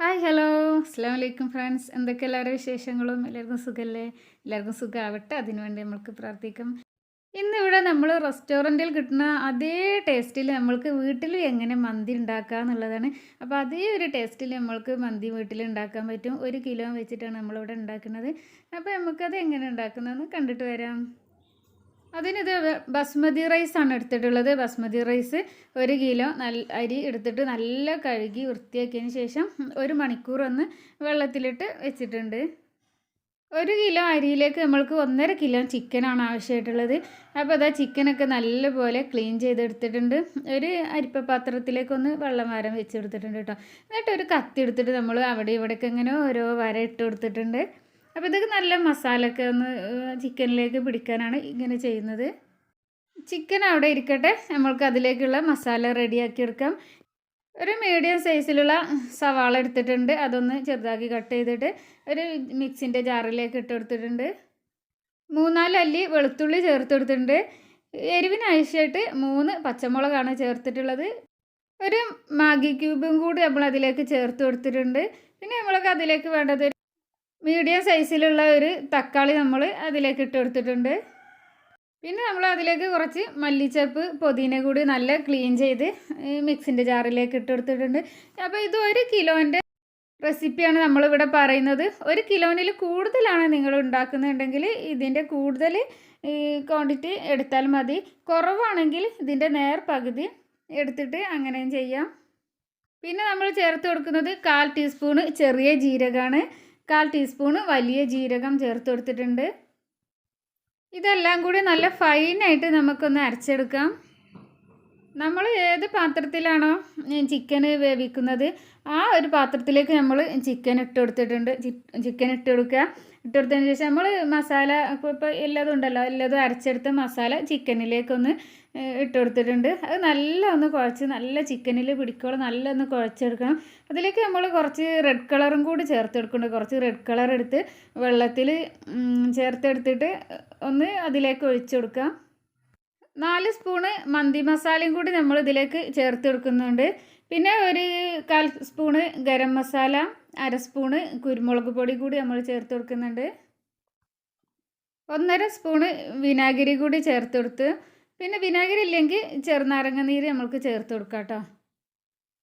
Hi hello അസ്സാം വലൈക്കും friends എന്തൊക്കെ എല്ലാവരുടെ വിശേഷങ്ങളും? എല്ലാവർക്കും സുഖമല്ലേ എല്ലാവർക്കും സുഖമാവട്ടെ അതിനുവേണ്ടി നമ്മൾക്ക് പ്രാർത്ഥിക്കാം. ഇന്നിവിടെ നമ്മൾ റെസ്റ്റോറന്റിൽ കിട്ടുന്ന അതേ ടേസ്റ്റിൽ നമ്മൾക്ക് വീട്ടിൽ എങ്ങനെ മന്തി ഉണ്ടാക്കുക എന്നുള്ളതാണ്. അപ്പോൾ അതേ ഒരു ടേസ്റ്റിൽ നമ്മൾക്ക് മന്തി വീട്ടിൽ ഉണ്ടാക്കാൻ പറ്റും. ഒരു കിലോ വെച്ചിട്ടാണ് നമ്മളിവിടെ ഉണ്ടാക്കുന്നത്. അപ്പോൾ നമുക്കത് എങ്ങനെ ഉണ്ടാക്കുന്നതെന്ന് കണ്ടിട്ട് വരാം. അതിനിത് ബസ്മതി റൈസ് ആണ് എടുത്തിട്ടുള്ളത്. ബസ്മതി റൈസ് ഒരു കിലോ നല്ല അരി എടുത്തിട്ട് നല്ല കഴുകി വൃത്തിയാക്കിയതിന് ശേഷം ഒരു മണിക്കൂർ ഒന്ന് വെള്ളത്തിലിട്ട് വെച്ചിട്ടുണ്ട്. ഒരു കിലോ അരിയിലേക്ക് നമ്മൾക്ക് ഒന്നര കിലോ ചിക്കനാണ് ആവശ്യമായിട്ടുള്ളത്. അപ്പോൾ അതാ ചിക്കനൊക്കെ നല്ലപോലെ ക്ലീൻ ചെയ്തെടുത്തിട്ടുണ്ട്. ഒരു അരിപ്പ പാത്രത്തിലേക്കൊന്ന് വെള്ളം വരം വെച്ചെടുത്തിട്ടുണ്ട് കേട്ടോ. എന്നിട്ട് ഒരു കത്തി എടുത്തിട്ട് നമ്മൾ അവിടെ ഇവിടെയൊക്കെ ഇങ്ങനെ ഓരോ വര ഇട്ട് കൊടുത്തിട്ടുണ്ട്. അപ്പോൾ ഇതൊക്കെ നല്ല മസാലയൊക്കെ ഒന്ന് ചിക്കനിലേക്ക് പിടിക്കാനാണ് ഇങ്ങനെ ചെയ്യുന്നത്. ചിക്കൻ അവിടെ ഇരിക്കട്ടെ. നമ്മൾക്ക് അതിലേക്കുള്ള മസാല റെഡിയാക്കി എടുക്കാം. ഒരു മീഡിയം സൈസിലുള്ള സവാള എടുത്തിട്ടുണ്ട്. അതൊന്ന് ചെറുതാക്കി കട്ട് ചെയ്തിട്ട് ഒരു മിക്സിന്റെ ജാറിലേക്ക് ഇട്ട് കൊടുത്തിട്ടുണ്ട്. മൂന്നാൽ അല്ലി വെളുത്തുള്ളി ചേർത്തെടുത്തിട്ടുണ്ട് എരിവിന് ആവശ്യമായിട്ട് മൂന്ന് പച്ചമുളകാണ് ചേർത്തിട്ടുള്ളത്. ഒരു മാഗി ക്യൂബും കൂടി നമ്മൾ അതിലേക്ക് ചേർത്ത് കൊടുത്തിട്ടുണ്ട്. പിന്നെ നമ്മൾക്ക് അതിലേക്ക് വേണ്ടത് മീഡിയം സൈസിലുള്ള ഒരു തക്കാളി നമ്മൾ അതിലേക്ക് ഇട്ട് കൊടുത്തിട്ടുണ്ട്. പിന്നെ നമ്മൾ അതിലേക്ക് കുറച്ച് മല്ലിച്ചപ്പ് പൊതിന കൂടി നല്ല ക്ലീൻ ചെയ്ത് മിക്സിന്റെ ജാറിലേക്ക് ഇട്ട് കൊടുത്തിട്ടുണ്ട്. അപ്പോൾ ഇത് ഒരു കിലോന്റെ റെസിപ്പിയാണ് നമ്മളിവിടെ പറയുന്നത്. ഒരു കിലോനിൽ കൂടുതലാണ് നിങ്ങൾ ഉണ്ടാക്കുന്നുണ്ടെങ്കിൽ ഇതിന്റെ കൂടുതൽ ക്വാണ്ടിറ്റി എടുത്താൽ മതി. കുറവാണെങ്കിൽ ഇതിന്റെ നേർ പകുതി എടുത്തിട്ട് അങ്ങനെയും ചെയ്യാം. പിന്നെ നമ്മൾ ചേർത്ത് കൊടുക്കുന്നത് കാൽ ടീസ്പൂണ് ചെറിയ ജീരകമാണ്. കാൽ ടീസ്പൂണ് വലിയ ജീരകം ചേർത്ത് കൊടുത്തിട്ടുണ്ട്. ഇതെല്ലാം കൂടി നല്ല ഫൈനായിട്ട് നമുക്കൊന്ന് അരച്ചെടുക്കാം. നമ്മൾ ഏത് പാത്രത്തിലാണോ ചിക്കൻ വേവിക്കുന്നത് ആ ഒരു പാത്രത്തിലേക്ക് നമ്മൾ ചിക്കൻ ഇട്ട് കൊടുത്തിട്ടുണ്ട്. ചിക്കൻ ഇട്ട് കൊടുക്കുക. ഇട്ട് കൊടുത്തതിന് ശേഷം നമ്മൾ മസാല ഇപ്പോൾ ഇപ്പോൾ എല്ലാതും ഉണ്ടല്ലോ. എല്ലാതും അരച്ചെടുത്ത മസാല ചിക്കനിലേക്കൊന്ന് ഇട്ട് കൊടുത്തിട്ടുണ്ട് അത് നല്ല ഒന്ന് കുഴച്ച് നല്ല ചിക്കനിൽ പിടിക്കോളം നല്ല ഒന്ന് കുഴച്ചെടുക്കണം. അതിലേക്ക് നമ്മൾ കുറച്ച് റെഡ് കളറും കൂടി ചേർത്ത് കൊടുക്കുന്നുണ്ട് കുറച്ച് റെഡ് കളർ എടുത്ത് വെള്ളത്തിൽ ചേർത്തെടുത്തിട്ട് ഒന്ന് അതിലേക്ക് ഒഴിച്ചു കൊടുക്കാം നാല് സ്പൂണ് മന്തി മസാലയും കൂടി നമ്മൾ ഇതിലേക്ക് ചേർത്ത് കൊടുക്കുന്നുണ്ട് പിന്നെ ഒരു കാൽ സ്പൂണ് ഗരം മസാല അര സ്പൂണ് കുരുമുളക് പൊടി കൂടി നമ്മൾ ചേർത്ത് കൊടുക്കുന്നുണ്ട്. ഒന്നര സ്പൂണ് വിനാഗിരി കൂടി ചേർത്ത് കൊടുത്ത് പിന്നെ വിനാഗിരി ഇല്ലെങ്കിൽ ചെറുനാരങ്ങ നീര് നമ്മൾക്ക് ചേർത്ത് കൊടുക്കാം കേട്ടോ.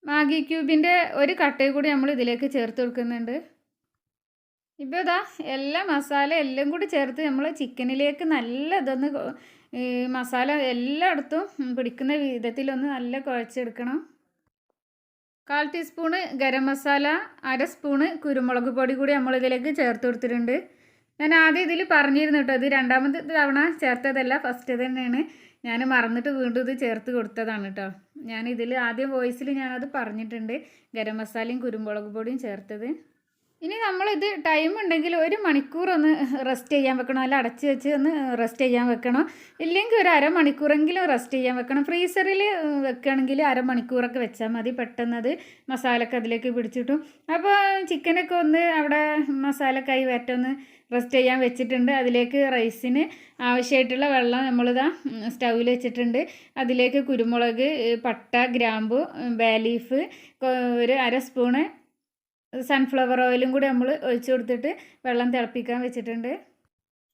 മാഗി ക്യൂബിന്റെ ഒരു കട്ടയും കൂടി നമ്മൾ ഇതിലേക്ക് ചേർത്ത് കൊടുക്കുന്നുണ്ട്. ഇപ്പോൾ ഇതാ എല്ലാ മസാല എല്ലാം കൂടി ചേർത്ത് നമ്മൾ ചിക്കനിലേക്ക് നല്ല ഇതൊന്ന് മസാല എല്ലായിടത്തും പിടിക്കുന്ന വിധത്തിലൊന്ന് നല്ല കുഴച്ചെടുക്കണം. കാൽ ടീസ്പൂണ് ഗരം മസാല അര സ്പൂണ് കുരുമുളക് പൊടി കൂടി നമ്മളിതിലേക്ക് ചേർത്ത് കൊടുത്തിട്ടുണ്ട്. ഞാൻ ആദ്യം ഇതിൽ പറഞ്ഞിരുന്നു കേട്ടോ ഇത് രണ്ടാമത് തവണ ചേർത്തതല്ല ഫസ്റ്റ് തന്നെയാണ്. ഞാൻ മറന്നിട്ട് വീണ്ടും ഇത് ചേർത്ത് കൊടുത്തതാണ് കേട്ടോ ഞാൻ ആദ്യം വോയിസിൽ ഞാനത് പറഞ്ഞിട്ടുണ്ട് ഗരം മസാലയും കുരുമുളക് പൊടിയും ചേർത്തത്. ഇനി നമ്മളിത് ടൈം ഉണ്ടെങ്കിൽ ഒരു മണിക്കൂർ ഒന്ന് റെസ്റ്റ് ചെയ്യാൻ വെക്കണം. അല്ല അടച്ച് വെച്ച് ഒന്ന് റെസ്റ്റ് ചെയ്യാൻ വെക്കണം. ഇല്ലെങ്കിൽ ഒരു അരമണിക്കൂറെങ്കിലും റെസ്റ്റ് ചെയ്യാൻ വെക്കണം. ഫ്രീസറിൽ വെക്കുകയാണെങ്കിൽ അരമണിക്കൂറൊക്കെ വെച്ചാൽ മതി പെട്ടെന്ന് അത് മസാലയൊക്കെ അതിലേക്ക് പിടിച്ചിട്ടും. അപ്പോൾ ചിക്കനൊക്കെ ഒന്ന് അവിടെ മസാലക്കായി വറ്റൊന്ന് റെസ്റ്റ് ചെയ്യാൻ വെച്ചിട്ടുണ്ട്. അതിലേക്ക് റൈസിന് ആവശ്യമായിട്ടുള്ള വെള്ളം നമ്മളിതാ സ്റ്റൗവിൽ വെച്ചിട്ടുണ്ട്. അതിലേക്ക് കുരുമുളക് പട്ട ഗ്രാമ്പു ബേ ലീഫ് ഒരു അര സ്പൂണ് സൺഫ്ലവർ ഓയിലും കൂടി നമ്മൾ ഒഴിച്ചു കൊടുത്തിട്ട് വെള്ളം തിളപ്പിക്കാൻ വെച്ചിട്ടുണ്ട്.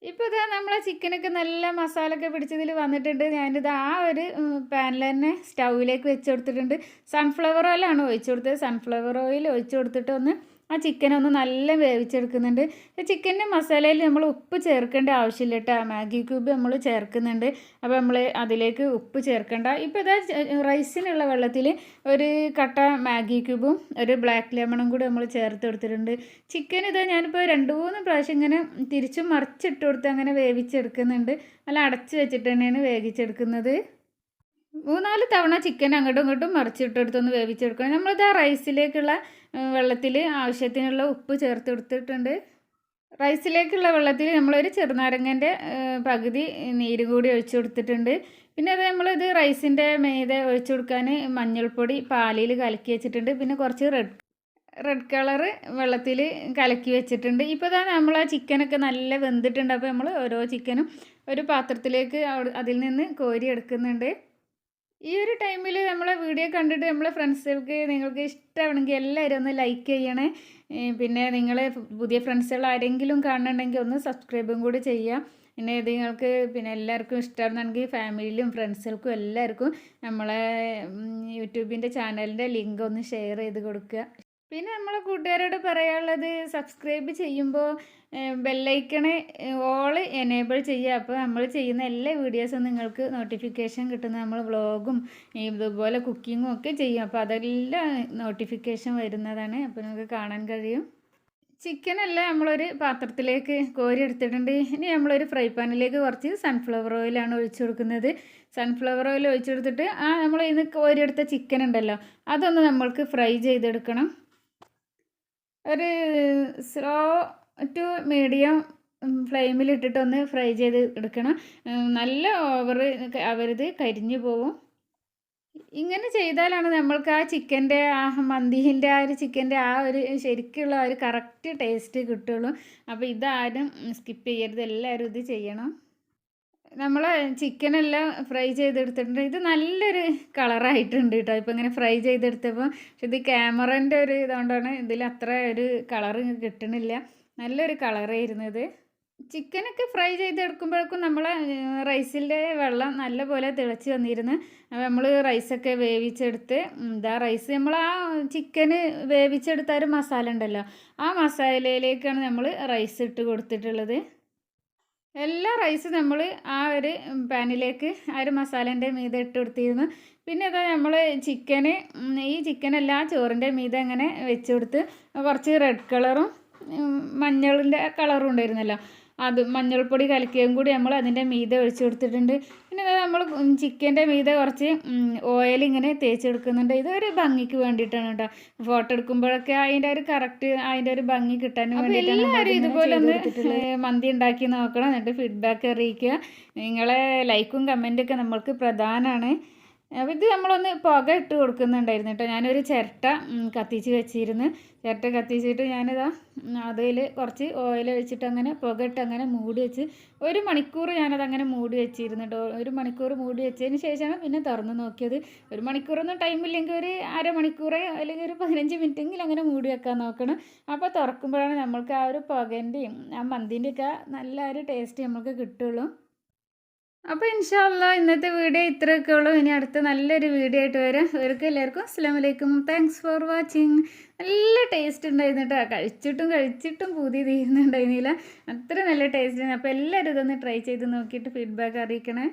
ഇപ്പോൾ ഇതാ നമ്മളെ ചിക്കനൊക്കെ നല്ല മസാലയൊക്കെ പിടിച്ചതിൽ വന്നിട്ടുണ്ട്. ഞാനിത് ആ ഒരു പാനിൽ തന്നെ സ്റ്റൗവിലേക്ക് വെച്ച് കൊടുത്തിട്ടുണ്ട്. സൺഫ്ലവർ ഓയിലാണ് ഒഴിച്ചു കൊടുത്തത്. സൺഫ്ലവർ ഓയിൽ ഒഴിച്ചു കൊടുത്തിട്ട് ഒന്ന് ആ ചിക്കൻ ഒന്ന് നല്ല വേവിച്ചെടുക്കുന്നുണ്ട്. ചിക്കന്റെ മസാലയിൽ നമ്മൾ ഉപ്പ് ചേർക്കേണ്ട ആവശ്യമില്ല കേട്ടോ മാഗി ക്യൂബ് നമ്മൾ ചേർക്കുന്നുണ്ട്. അപ്പോൾ നമ്മൾ അതിലേക്ക് ഉപ്പ് ചേർക്കേണ്ട. ഇപ്പോൾ ഇതാ റൈസിനുള്ള വെള്ളത്തിൽ ഒരു കട്ട മാഗി ക്യൂബും ഒരു ബ്ലാക്ക് ലെമണും കൂടി നമ്മൾ ചേർത്ത് കൊടുത്തിട്ടുണ്ട്. ചിക്കൻ ഇതാ ഞാനിപ്പോൾ രണ്ട് മൂന്ന് പ്രാവശ്യം ഇങ്ങനെ തിരിച്ചും മറിച്ചിട്ട് കൊടുത്ത് അങ്ങനെ വേവിച്ചെടുക്കുന്നുണ്ട്. നല്ല അടച്ച് വെച്ചിട്ട് തന്നെയാണ് വേവിച്ചെടുക്കുന്നത്. മൂന്നാൽ തവണ ചിക്കൻ അങ്ങോട്ടും ഇങ്ങോട്ടും മറിച്ചിട്ടെടുത്തൊന്ന് വേവിച്ചെടുക്കണം. നമ്മളിത് ആ റൈസിലേക്കുള്ള വെള്ളത്തിൽ ആവശ്യത്തിനുള്ള ഉപ്പ് ചേർത്ത് കൊടുത്തിട്ടുണ്ട്. റൈസിലേക്കുള്ള വെള്ളത്തിൽ നമ്മളൊരു ചെറുനാരങ്ങന്റെ പകുതി നീര് കൂടി ഒഴിച്ചു കൊടുത്തിട്ടുണ്ട്. പിന്നെ അത് നമ്മളിത് റൈസിന്റെ മീതെ ഒഴിച്ചു കൊടുക്കാൻ മഞ്ഞൾപ്പൊടി പാലിൽ കലക്കി വെച്ചിട്ടുണ്ട്. പിന്നെ കുറച്ച് റെഡ് റെഡ് കളറ് വെള്ളത്തിൽ കലക്കി വെച്ചിട്ടുണ്ട്. ഇപ്പോൾ തന്നെ നമ്മൾ ആ ചിക്കനൊക്കെ നല്ല വെന്തിട്ടുണ്ട്. അപ്പോൾ നമ്മൾ ഓരോ ചിക്കനും ഒരു പാത്രത്തിലേക്ക് അതിൽ നിന്ന് കോരി എടുക്കുന്നുണ്ട് ഈ ഒരു ടൈമിൽ നമ്മളെ വീഡിയോ കണ്ടിട്ട് നമ്മളെ ഫ്രണ്ട്സുകൾക്ക് നിങ്ങൾക്ക് ഇഷ്ടമാണെങ്കിൽ എല്ലാവരും ഒന്ന് ലൈക്ക് ചെയ്യണേ. പിന്നെ നിങ്ങൾ പുതിയ ഫ്രണ്ട്സുകൾ ആരെങ്കിലും കാണുന്നുണ്ടെങ്കിൽ ഒന്ന് സബ്സ്ക്രൈബും കൂടി ചെയ്യാം. പിന്നെ നിങ്ങൾക്ക് പിന്നെ എല്ലാവർക്കും ഇഷ്ടമാണെന്നുണ്ടെങ്കിൽ ഫാമിലിയിലും ഫ്രണ്ട്സുകൾക്കും എല്ലാവർക്കും നമ്മളെ യൂട്യൂബിന്റെ ചാനലിന്റെ ലിങ്ക് ഒന്ന് ഷെയർ ചെയ്ത് കൊടുക്കുക. പിന്നെ നമ്മളെ കൂട്ടുകാരോട് പറയാനുള്ളത് സബ്സ്ക്രൈബ് ചെയ്യുമ്പോൾ ബെല്ലൈക്കണ് ഓൾ എനേബിൾ ചെയ്യുക. അപ്പോൾ നമ്മൾ ചെയ്യുന്ന എല്ലാ വീഡിയോസും നിങ്ങൾക്ക് നോട്ടിഫിക്കേഷൻ കിട്ടുന്ന നമ്മൾ വ്ളോഗും ഇതുപോലെ കുക്കിങ്ങും ഒക്കെ ചെയ്യും. അപ്പോൾ അതെല്ലാം നോട്ടിഫിക്കേഷൻ വരുന്നതാണ്. അപ്പോൾ നിങ്ങൾക്ക് കാണാൻ കഴിയും. ചിക്കനെല്ലാം നമ്മളൊരു പാത്രത്തിലേക്ക് കോരി എടുത്തിട്ടുണ്ട്. ഇനി നമ്മളൊരു ഫ്രൈ പാനിലേക്ക് കുറച്ച് സൺഫ്ലവർ ഓയിലാണ് ഒഴിച്ചു കൊടുക്കുന്നത്. സൺഫ്ലവർ ഓയിൽ ഒഴിച്ചെടുത്തിട്ട് ആ നമ്മൾ ഇന്ന് കോരിയെടുത്ത ചിക്കൻ ഉണ്ടല്ലോ അതൊന്ന് നമ്മൾക്ക് ഫ്രൈ ചെയ്തെടുക്കണം. ഒരു സ്ലോ ടു മീഡിയം ഫ്ലെയിമിലിട്ടിട്ടൊന്ന് ഫ്രൈ ചെയ്ത് എടുക്കണം. നല്ല ഓവർ അവരത് കരിഞ്ഞു പോവും. ഇങ്ങനെ ചെയ്താലാണ് നമ്മൾക്ക് ആ ചിക്കന്റെ ആ മന്തിന്റെ ആ ഒരു ചിക്കന്റെ ആ ഒരു ശരിക്കുള്ള ഒരു കറക്റ്റ് ടേസ്റ്റ് കിട്ടുള്ളൂ. അപ്പോൾ ഇതാരും സ്കിപ്പ് ചെയ്യരുത്. എല്ലാവരും ഇത് ചെയ്യണം. നമ്മൾ ചിക്കനെല്ലാം ഫ്രൈ ചെയ്തെടുത്തിട്ടുണ്ട്. ഇത് നല്ലൊരു കളറായിട്ടുണ്ട് കേട്ടോ ഇപ്പം ഇങ്ങനെ ഫ്രൈ ചെയ്തെടുത്തപ്പോൾ പക്ഷെ ഇത് ക്യാമറന്റെ ഒരു ഇതുകൊണ്ടാണ് ഇതിൽ അത്ര ഒരു കളറ് കിട്ടണില്ല. നല്ലൊരു കളറായിരുന്നു ഇത്. ചിക്കനൊക്കെ ഫ്രൈ ചെയ്തെടുക്കുമ്പോഴേക്കും നമ്മൾ റൈസിന്റെ വെള്ളം നല്ലപോലെ തിളച്ച് വന്നിരുന്നു അപ്പോൾ നമ്മൾ റൈസൊക്കെ വേവിച്ചെടുത്ത് എന്താ റൈസ് നമ്മൾ ആ ചിക്കന് വേവിച്ചെടുത്ത ഒരു മസാല ഉണ്ടല്ലോ. ആ മസാലയിലേക്കാണ് നമ്മൾ റൈസ് ഇട്ട് കൊടുത്തിട്ടുള്ളത്. എല്ലാ റൈസ് നമ്മൾ ആ ഒരു പാനിലേക്ക് ആ ഒരു മസാലേന്റെ മീതെ ഇട്ട് കൊടുത്തിരുന്നു. പിന്നെ അത് നമ്മൾ ചിക്കന് ഈ ചിക്കൻ എല്ലാ ചോറിന്റെ മീതെ അങ്ങനെ വെച്ച് കൊടുത്ത് കുറച്ച് റെഡ് കളറും മഞ്ഞളിന്റെ കളറും ഉണ്ടായിരുന്നല്ലോ. അത് മഞ്ഞൾപ്പൊടി കലക്കിയതും കൂടി നമ്മൾ അതിന്റെ മീത ഒഴിച്ച് കൊടുത്തിട്ടുണ്ട്. പിന്നെ അതായത് നമ്മൾ ചിക്കന്റെ മീത കുറച്ച് ഓയിൽ ഇങ്ങനെ തേച്ചെടുക്കുന്നുണ്ട് ഇതൊരു ഭംഗിക്ക് വേണ്ടിയിട്ടാണ് കേട്ടോ. ഫോട്ടോ എടുക്കുമ്പോഴൊക്കെ അതിന്റെ ഒരു കറക്റ്റ് അതിന്റെ ഒരു ഭംഗി കിട്ടാൻ വേണ്ടിയിട്ടാണ് എല്ലാവരും ഇതുപോലെ ഒന്ന് മന്തി ഉണ്ടാക്കി നോക്കണം. എന്നിട്ട് ഫീഡ്ബാക്ക് അറിയിക്കുക. നിങ്ങളെ ലൈക്കും കമന്റൊക്കെ നമ്മൾക്ക് പ്രധാനമാണ് അപ്പോൾ ഇത് നമ്മളൊന്ന് പുക ഇട്ട് കൊടുക്കുന്നുണ്ടായിരുന്നു കേട്ടോ. ഞാനൊരു ചിരട്ട കത്തിച്ച് വെച്ചിരുന്നു. ചിരട്ട കത്തിച്ചിട്ട് ഞാനിതാ അതിൽ കുറച്ച് ഓയിൽ ഒഴിച്ചിട്ട് അങ്ങനെ പുക ഇട്ട് അങ്ങനെ മൂടി വെച്ച് ഒരു മണിക്കൂർ ഞാനത് അങ്ങനെ മൂടി വെച്ചിരുന്നു കേട്ടോ. ഒരു മണിക്കൂർ മൂടി വെച്ചതിന് ശേഷമാണ് പിന്നെ തുറന്ന് നോക്കിയത്. ഒരു മണിക്കൂറൊന്നും ടൈമില്ലെങ്കിൽ ഒരു അരമണിക്കൂറ് അല്ലെങ്കിൽ ഒരു പതിനഞ്ച് മിനിറ്റെങ്കിലും അങ്ങനെ മൂടി വെക്കാൻ നോക്കണം. അപ്പോൾ തുറക്കുമ്പോഴാണ് നമ്മൾക്ക് ആ ഒരു പുകന്റെയും ആ മന്തിന്റെയൊക്കെ നല്ല ഒരു ടേസ്റ്റ് നമുക്ക് കിട്ടുള്ളൂ. അപ്പോൾ ഇൻഷാല്ല ഇന്നത്തെ വീഡിയോ ഇത്രയൊക്കെ ഉള്ളൂ. ഇനി അടുത്ത നല്ലൊരു വീഡിയോ ആയിട്ട് വരാം. അവർക്ക് എല്ലാവർക്കും അസ്സാം വലൈക്കും താങ്ക്സ് ഫോർ വാച്ചിങ് നല്ല ടേസ്റ്റ് ഉണ്ടായിരുന്നു കേട്ടോ കഴിച്ചിട്ടും കഴിച്ചിട്ടും പുതിയ തീരുന്നുണ്ടായിരുന്നില്ല. അത്ര നല്ല ടേസ്റ്റ് അപ്പോൾ എല്ലാവരും ഇതൊന്ന് ട്രൈ ചെയ്ത് നോക്കിയിട്ട് ഫീഡ്ബാക്ക് അറിയിക്കണേ.